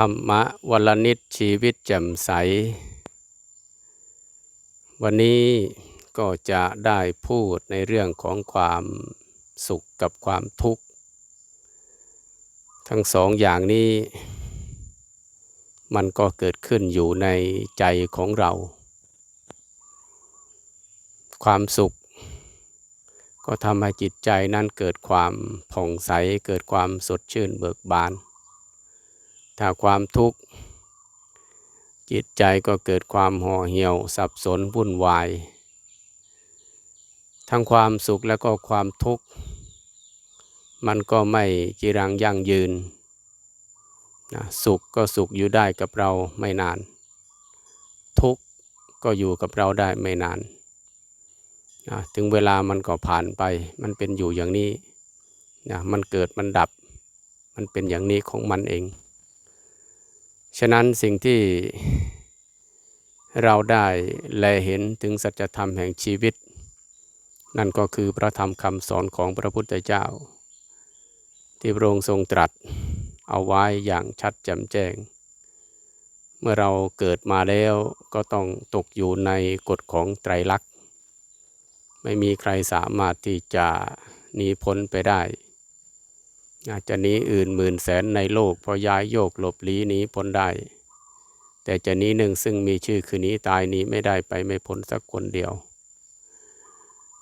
ธรรมะวลนิดชีวิตแจ่มใส วันนี้ก็จะได้พูดในเรื่องของความสุขกับความทุกข์ ทั้งสองอย่างนี้ มันก็เกิดขึ้นอยู่ในใจของเรา ความสุข ก็ทำให้จิตใจนั้นเกิดความผ่องใสเกิดความสดชื่นเบิกบาน ถ้าความทุกข์ จิตใจก็เกิดความห่อเหี่ยว สับสนวุ่นวาย ทั้งความสุขและก็ความทุกข์ มันก็ไม่จีรังยั่งยืนนะสุขก็สุขอยู่ได้กับเราไม่นาน ทุกข์ก็อยู่กับเราได้ไม่นานนะถึงเวลามันก็ผ่านไป มันเป็นอยู่อย่างนี้นะมันเกิดมันดับ มันเป็นอย่างนี้ของมันเอง ฉะนั้นสิ่งที่เราได้แลเห็นถึงสัจธรรมแห่งชีวิต นั่นก็คือพระธรรมคำสอนของพระพุทธเจ้า ที่พระองค์ทรงตรัสเอาไว้อย่างชัดแจ่มแจ้ง เมื่อเราเกิดมาแล้วก็ต้องตกอยู่ในกฎของไตรลักษณ์ ไม่มีใครสามารถที่จะหนีพ้นไปได้ อาจจะหนีอื่นหมื่นแสนในโลกพอย้ายโยกหลบลี้หนีพ้นได้ แต่จะหนีหนึ่งซึ่งมีชื่อคือหนีตายหนีไม่ได้ไปไม่พ้นสักคนเดียว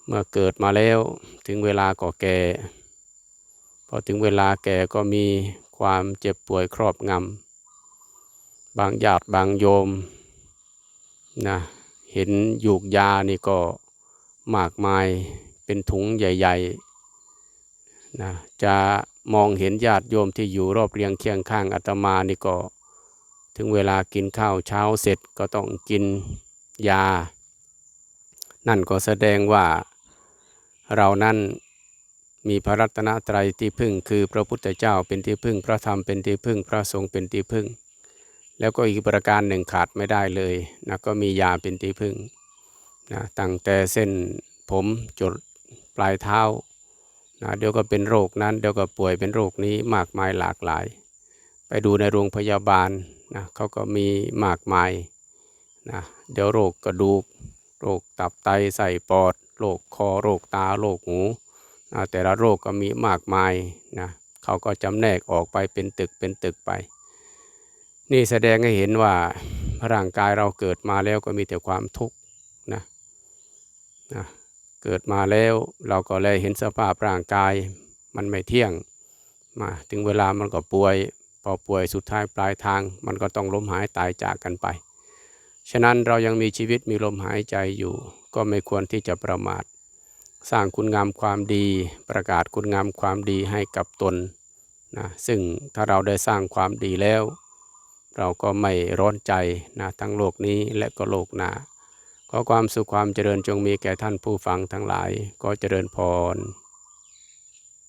เมื่อเกิดมาแล้วถึงเวลาก็แก่พอถึงเวลาแก่ก็มีความเจ็บป่วยครอบงำบางญาติบางโยมนะเห็นยูกยานี่ก็มากมายเป็นถุงใหญ่ ๆ นะจะมองเห็นญาติโยมที่อยู่รอบเรียงเคียงข้างอาตมานี่ก็ ถึงเวลากินข้าวเช้าเสร็จก็ต้องกินยา นั่นก็แสดงว่าเรานั้นมีพระรัตนตรัยที่พึ่ง คือพระพุทธเจ้าเป็นที่พึ่งพระธรรมเป็นที่พึ่งพระสงฆ์เป็นที่พึ่ง แล้วก็อีกประการหนึ่งขาดไม่ได้เลยนะก็มียาเป็นที่พึ่งนะตั้งแต่เส้นผมจดปลายเท้า นะเดี๋ยวก็เป็นโรคนั้นเดี๋ยวก็ป่วยเป็นโรคนี้มากมายหลากหลาย ไปดูในโรงพยาบาลนะเขาก็มีมากมายนะเดี๋ยวโรคกระดูก โรคตับไตใส่ปอด โรคคอโรคตาโรคหูนะแต่ละโรคก็มีมากมายนะเขาก็จำแนกออกไปเป็นตึกเป็นตึกไป นี่แสดงให้เห็นว่าร่างกายเราเกิดมาแล้วก็มีแต่ความทุกข์นะนะ เกิดมาแล้วเราก็เลยเห็นสภาพร่างกาย มันไม่เที่ยงมาถึงเวลามันก็ป่วย พอป่วยสุดท้ายปลายทาง มันก็ต้องล้มหายตายจากกันไป ฉะนั้นเรายังมีชีวิตมีลมหายใจอยู่ ก็ไม่ควรที่จะประมาท สร้างคุณงามความดี ประกาศคุณงามความดีให้กับตนนะซึ่งถ้าเราได้สร้างความดีแล้ว เราก็ไม่ร้อนใจนะทั้งโลกนี้และก็โลกหน้า ขอความสุขความเจริญจงมีแก่ท่านผู้ฟังทั้งหลาย ก็เจริญพร